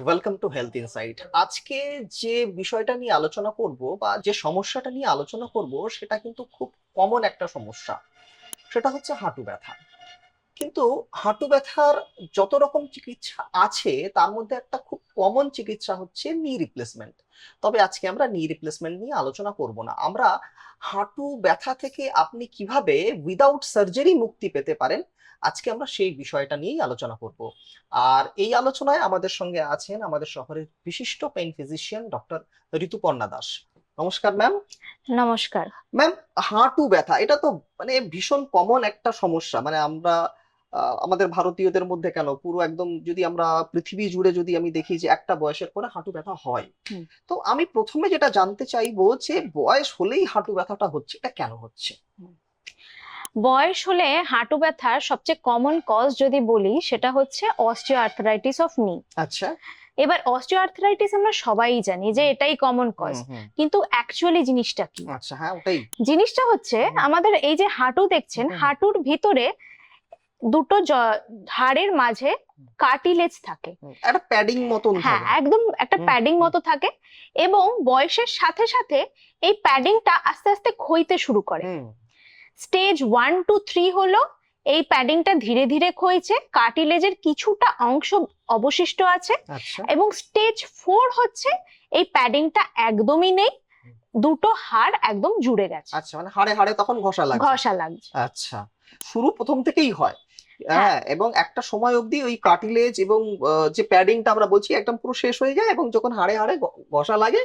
Welcome to health insight আজকে যে বিষয়টা নিয়ে আলোচনা করব বা যে সমস্যাটা নিয়ে আলোচনা করব সেটা কিন্তু খুব কমন একটা সমস্যা। সেটা হচ্ছে হাঁটু ব্যথা। কিন্তু হাঁটু ব্যথার যত রকম চিকিৎসা আছে, তার মধ্যে একটা খুব কমন চিকিৎসা হচ্ছে নি রিপ্লেসমেন্ট তবে আজকে আমরা নি রিপ্লেসমেন্ট নিয়ে আলোচনা করব না। আমরা হাঁটু ব্যথা থেকে আপনি কীভাবে উইদাউট সার্জারি মুক্তি পেতে পারেন আজকে আমরা সেই বিষয়টা নিয়েই আলোচনা করব। আর এই আলোচনায় আমাদের সঙ্গে আছেন আমাদের শহরের বিশিষ্ট pain physician doctor Rituparna Das. নমস্কার ম্যাম নমস্কার। ম্যাম হাঁটু ব্যথা এটা তো মানে ভীষণ কমন একটা সমস্যা। মানে আমরা আমাদের ভারতীয়দের মধ্যে কেন পুরো একদম যদি আমরা পৃথিবী জুড়ে যদি আমি দেখি যে একটা বয়সের পরে হাঁটু ব্যথা হয়। তো আমি প্রথমে যেটা জানতে চাইব যে বয়স হলেই হাঁটু ব্যথাটা হচ্ছে এটা কেন হচ্ছে? বয়স হলে হাঁটু ব্যথার সবচেয়ে কমন কজ যদি বলি সেটা হচ্ছে অস্টিও আর্থারাইটিস অফ নি আচ্ছা। এবার অস্টিও আর্থারাইটিস আমরা সবাই জানি যে এটাই কমন কজ। কিন্তু অ্যাকচুয়ালি জিনিসটা কি? আচ্ছা হ্যাঁ ওটাই। জিনিসটা হচ্ছে আমাদের এই যে হাঁটু দেখছেন হাঁটুর ভিতরে দুটো হাড়ের মাঝে কার্টিলেজ থাকে। একটা প্যাডিং মতন হ্যাঁ একদম একটা প্যাডিং মতো থাকে এবং বয়সের সাথে সাথে এই প্যাডিংটা আস্তে আস্তে ক্ষইতে শুরু করে। স্টেজ ওয়ান টু থ্রি হলো এই প্যাডিংটা ধীরে ধীরে ক্ষয়ছে কার্টিলেজের কিছুটা অংশ অবশিষ্ট আছে আচ্ছা। এবং স্টেজ ফোর হচ্ছে এই প্যাডিংটা একদমই নেই দুটো হাড় একদম জুড়ে গেছে। আচ্ছা মানে হাড়ে হাড়ে তখন ঘষা লাগে ঘষা লাগছে। আচ্ছা শুরু প্রথম থেকেই হয়। হ্যাঁ। এবং একটা সময় অবধি ওই কার্টিলেজ এবং যে প্যাডিংটা আমরা বলছি একদম পুরো শেষ হয়ে যায় এবং যখন হাড়ে হাড়ে ঘষা লাগে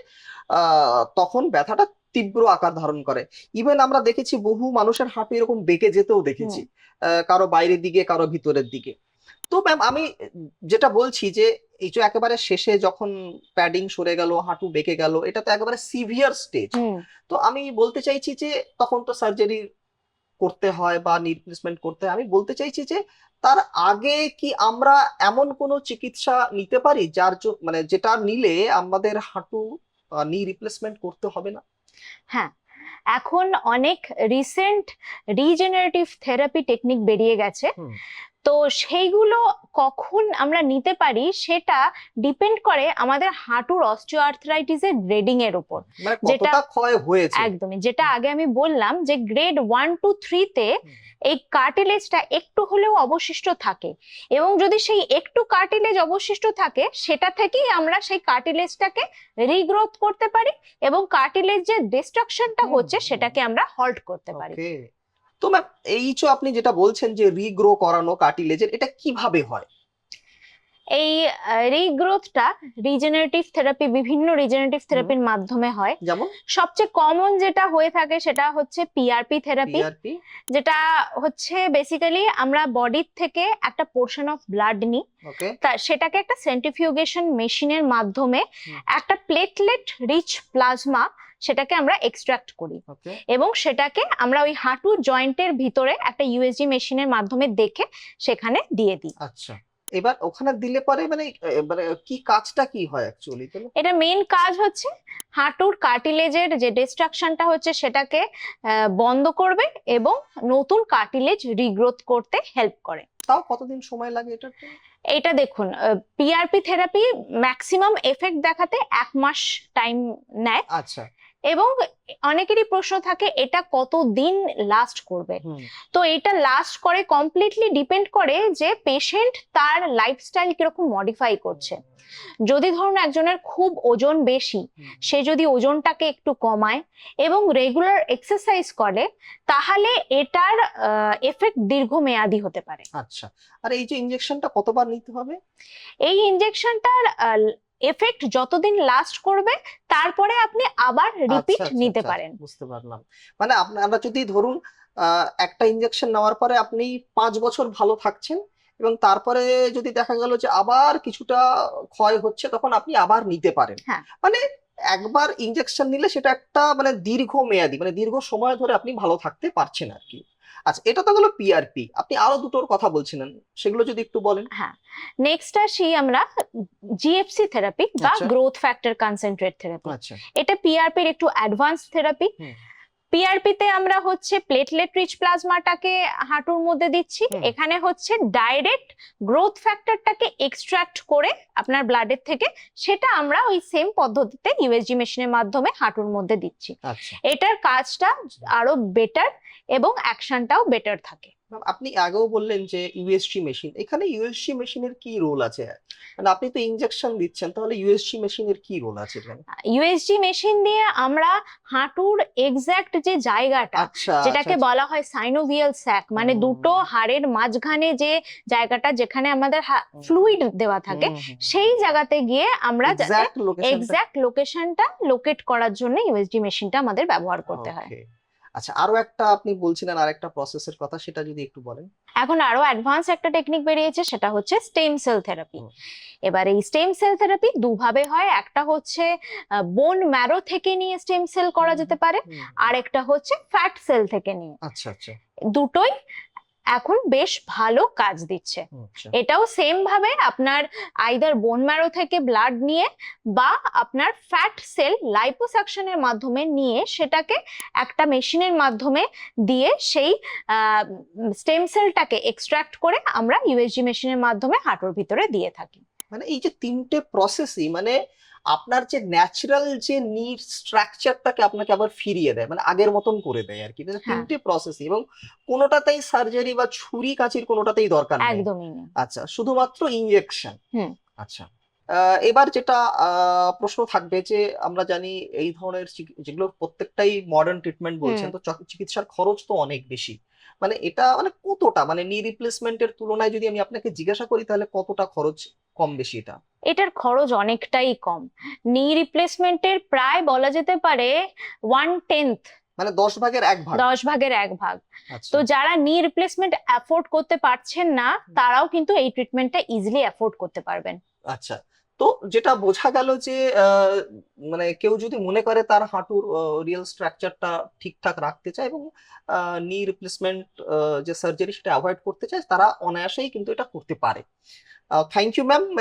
আহ, তখন ব্যথাটা তীব্র আকার ধারণ করে। ইভেন আমরা দেখেছি বহু মানুষের হাঁটু এরকম বেঁকে যেতেও দেখেছি কারও বাইরের দিকে কারও ভিতরের দিকে। তো ম্যাম আমি যেটা বলছি যে এই যে একেবারে শেষে যখন প্যাডিং সরে গেল হাঁটু বেঁকে গেল এটা তো একেবারে সিভিয়ার স্টেজ তো আমি বলতে চাইছি যে তখন তো সার্জারি করতে হয় বা রিপ্লেসমেন্ট করতে হয় আমি বলতে চাইছি যে তার আগে কি আমরা এমন কোনো চিকিৎসা নিতে পারি যার মানে যেটা নিলে আমাদের হাঁটু নি রিপ্লেসমেন্ট করতে হবে না? হ্যাঁ এখন অনেক রিসেন্ট রিজেনারেটিভ থেরাপি টেকনিক বেরিয়ে গেছে। তো সেইগুলো কখন আমরা নিতে পারি সেটা ডিপেন্ড করে আমাদের হাঁটুর অস্টিও আর্থরাইটিসের গ্রেডিং এর উপর। মানে যেটা- ক্ষয় হয়েছে? একদমই যেটা আগে আমি বললাম যে গ্রেড ওয়ান টু থ্রিতে। এই কার্টিলেজটা একটু হলেও অবশিষ্ট থাকে এবং যদি সেই একটু কার্টিলেজ অবশিষ্ট থাকে সেটা থেকেই আমরা সেই কার্টিলেজটাকে রিগ্রোথ করতে পারি এবং কার্টিলেজ যে ডিস্ট্রাকশনটা হচ্ছে সেটাকে আমরা হল্ট করতে পারি। তো ম্যাম এই যে আপনি যেটা বলছেন যে রিগ্রো করানো কার্টিলেজের এটা কীভাবে হয়? এই রিগ্রোথটা রিজেনারেটিভ থেরাপি বিভিন্ন রিজেনারেটিভ থেরাপির মাধ্যমে হয়। যেমন? সবচেয়ে কমন যেটা হয়ে থাকে সেটা হচ্ছে পিআরপি থেরাপি পিআরপি যেটা হচ্ছে বেসিক্যালি আমরা বডির থেকে একটা পোর্শন অফ ব্লাড নিই ওকে তা সেটাকে একটা সেন্ট্রিফিউগেশন মেশিনের মাধ্যমে একটা প্লেটলেট রিচ প্লাজমা সেটাকে আমরা এক্সট্রাক্ট করি। এবং সেটাকে আমরা ওই হাঁটু জয়েন্টের ভিতরে একটা ইউএসজি মেশিনের মাধ্যমে দেখে সেখানে দিয়ে দিই। আচ্ছা। এবার ওখানে দিলে পরে মানে মানে কি কাজটা কি হয় অ্যাকচুয়ালি এটা মেন কাজ হচ্ছে হাঁটুর কার্টিলেজের যে ডিস্ট্রাকশনটা হচ্ছে সেটাকে বন্ধ করবে এবং নতুন কার্টিলেজ রিগ্রোথ করতে হেল্প করে। তাও কতদিন সময় লাগে এটা? এটা দেখুন পিআরপি থেরাপি ম্যাক্সিমাম এফেক্ট দেখাতে এক মাস টাইম নেয়। আচ্ছা। এবং অনেকেরই প্রশ্ন থাকে এটা কত দিন লাস্ট করবে তো এটা লাস্ট করে কমপ্লিটলি ডিপেন্ড করে যে পেশেন্ট তার লাইফস্টাইল কীরকম মডিফাই করছে। যদি ধরুন একজনের খুব ওজন বেশি সে যদি ওজনটাকে একটু কমায় এবং রেগুলার এক্সারসাইজ করে তাহলে এটার এফেক্ট দীর্ঘমেয়াদী হতে পারে। আচ্ছা। আর এই যে ইনজেকশনটা কতবার নিতে হবে? এই ইনজেকশনটার এফেক্ট যতদিন লাস্ট করবে তারপরে আপনি আবার রিপিট আচ্ছা, আচ্ছা, নিতে আচ্ছা, পারেন। বুঝতে পারলাম। মানে আপনারা যদি ধরুন একটা ইনজেকশন নেওয়ার পরে আপনি পাঁচ বছর ভালো থাকছেন এবং তারপরে যদি দেখা গেল যে আবার কিছুটা ক্ষয় হচ্ছে তখন আপনি আবার নিতে পারেন। হ্যাঁ। মানে একবার ইনজেকশন নিলে সেটা একটা মানে দীর্ঘ মেয়াদি মানে দীর্ঘ সময় ধরে আপনি ভালো থাকতে পারছেন আর কি। আচ্ছা এটা তো হলো পিআরপি আপনি আরও দুটোর কথা বলছিলেন সেগুলো যদি একটু বলেন। হ্যাঁ নেক্সট আসি আমরা জিএফসি থেরাপি বা। গ্রোথ ফ্যাক্টর কনসেন্ট্রেট থেরাপি আচ্ছা। এটা পিআরপির একটু অ্যাডভান্স থেরাপি হুম। পিআরপি তে আমরা হচ্ছে প্লেটলেট রিচ প্লাজমাটাকে হাঁটুর মধ্যে দিচ্ছি। এখানে হচ্ছে ডাইরেক্ট গ্রোথ ফ্যাক্টরটাকে এক্সট্রাক্ট করে আপনার ব্লাডের থেকে সেটা আমরা ওই সেম পদ্ধতিতে ইউএসজি মেশিনের মাধ্যমে হাঁটুর মধ্যে দিচ্ছি। আচ্ছা। এটার কাজটা আরও বেটার এবং অ্যাকশনটাও বেটার থাকে। আপনি আগেও বললেন যে ইউএসজি মেশিন এখানে ইউএসজি মেশিনের কি রোল আছে? মানে আপনি তো ইনজেকশন দিচ্ছেন তাহলে ইউএসজি মেশিনের কি রোল আছে ইউএসজি মেশিন দিয়ে আমরা হাঁটুর এক্সাক্ট যে জায়গাটা আচ্ছা যেটাকে আচ্ছা, বলা হয় সাইনোভিয়াল স্যাক মানে দুটো হাড়ের মাঝখানে যে জায়গাটা যেখানে আমাদের ফ্লুইড দেওয়া থাকে সেই জায়গাতে গিয়ে আমরা যাতে exact location টা- এক্সাক্ট লোকেশনটা লোকেট করার জন্য ইউএসজি মেশিনটা আমাদের ব্যবহার করতে হয়. আচ্ছা আরও একটা আপনি বলছিলেন আরেকটা প্রসেসের কথা সেটা যদি একটু বলেন। এখন আরও অ্যাডভান্স একটা টেকনিক বেরিয়েছে সেটা হচ্ছে স্টেম সেল থেরাপি। এবার এই স্টেম সেল থেরাপি দুভাবে হয় একটা হচ্ছে বোন ম্যারো থেকে নিয়ে স্টেম সেল করা যেতে পারে আর একটা হচ্ছে ফ্যাট সেল থেকে নিয়ে। আচ্ছা আচ্ছা। দুটোই এখন বেশ ভালো কাজ দিচ্ছে। আচ্ছা। এটাও সেম ভাবে আপনার আইদার বোন ম্যারো থেকে ব্লাড নিয়ে বা আপনার ফ্যাট সেল লাইপোসাকশনের মাধ্যমে নিয়ে সেটাকে একটা মেশিনের মাধ্যমে দিয়ে সেই স্টেম সেলটাকে এক্সট্রাক্ট করে আমরা ইউএসজি মেশিনের মাধ্যমে হাঁটুর ভিতরে দিয়ে থাকি। মানে এই যে তিনটে প্রসেসই মানে আপনার যে ন্যাচারাল যে নিড স্ট্রাকচারটাকে আপনাকে আবার ফিরিয়ে দেয় মানে আগের মতন করে দেয় আর কি হ্যাঁ। তিনটে প্রসেস এবং কোনোটাতেই সার্জারি বা ছুরি কাঁচির কোনোটাতেই দরকার নেই একদমই না। আচ্ছা শুধুমাত্র ইনজেকশন হুম। আচ্ছা এবার যেটা প্রশ্ন থাকবে যে আমরা জানি এই ধরনের যেগুলো প্রত্যেকটাই মডার্ন ট্রিটমেন্ট বলছেন তো চিকিৎসার খরচ তো অনেক বেশি। মানে এটা মানে কতটা? মানে নি রিপ্লেসমেন্টের তুলনায় যদি আমি আপনাকে জিজ্ঞাসা করি তাহলে কতটা খরচ কম বেশি এটা? এটার খরচ অনেকটাই কম। নি রিপ্লেসমেন্টের প্রায় বলা যেতে পারে ওয়ান টেন্থ মানে দশ ভাগের এক ভাগ? দশ ভাগের এক ভাগ। আচ্ছা। তো যারা নি রিপ্লেসমেন্ট অ্যাফোর্ড করতে পারছেন না তারাও কিন্তু এই ট্রিটমেন্টটা ইজিলি অ্যাফোর্ড করতে পারবেন। আচ্ছা। তো যেটা বোঝা গেল যে মানে কেউ যদি মনে করে তার হাঁটুর রিয়েল স্ট্রাকচারটা ঠিকঠাক রাখতে চায় এবং নি রিপ্লেসমেন্ট যে সার্জারি সেটা অ্যাভয়েড করতে চায়, তারা অনায়াসেই কিন্তু এটা করতে পারে। থ্যাংক ইউ ম্যাম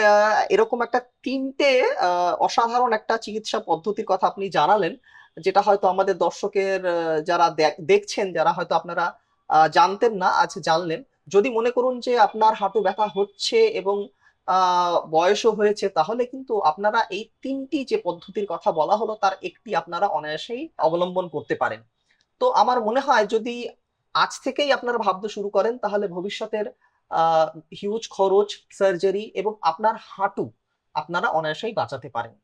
এরকম একটা তিনটে অসাধারণ একটা চিকিৎসা পদ্ধতির কথা আপনি জানালেন, যেটা হয়তো আমাদের দর্শকের যারা দেখ- দেখছেন, যারা হয়তো আপনারা জানতেন না, আজ জানলেন। যদি মনে করুন যে আপনার হাঁটু ব্যথা হচ্ছে এবং বয়সও হয়েছে, তাহলে কিন্তু আপনারা এই তিনটি যে পদ্ধতির কথা বলা হলো, তার একটি আপনারা অনায়াসেই অবলম্বন করতে পারেন। তো আমার মনে হয় যদি আজ থেকেই আপনারা ভাবতে শুরু করেন, তাহলে ভবিষ্যতের হিউজ খরচ সার্জারি এবং আপনার হাঁটু আপনারা অনায়াসেই বাঁচাতে পারেন।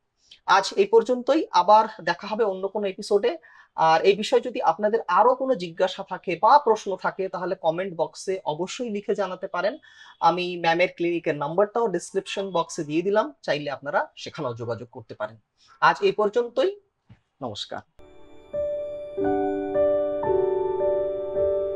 আজ এই পর্যন্তই, আবার দেখা হবে অন্য কোনো এপিসোডে আর এই বিষয়ে যদি আপনাদের আরও কোনো জিজ্ঞাসা থাকে বা প্রশ্ন থাকে, তাহলে কমেন্ট বক্সে অবশ্যই লিখে জানাতে পারেন। আমি ম্যামের ক্লিনিকের নাম্বারটাও ডিসক্রিপশন বক্সে দিয়ে দিলাম, চাইলে আপনারা সেখানেও যোগাযোগ করতে পারেন। আজ এই পর্যন্তই। নমস্কার।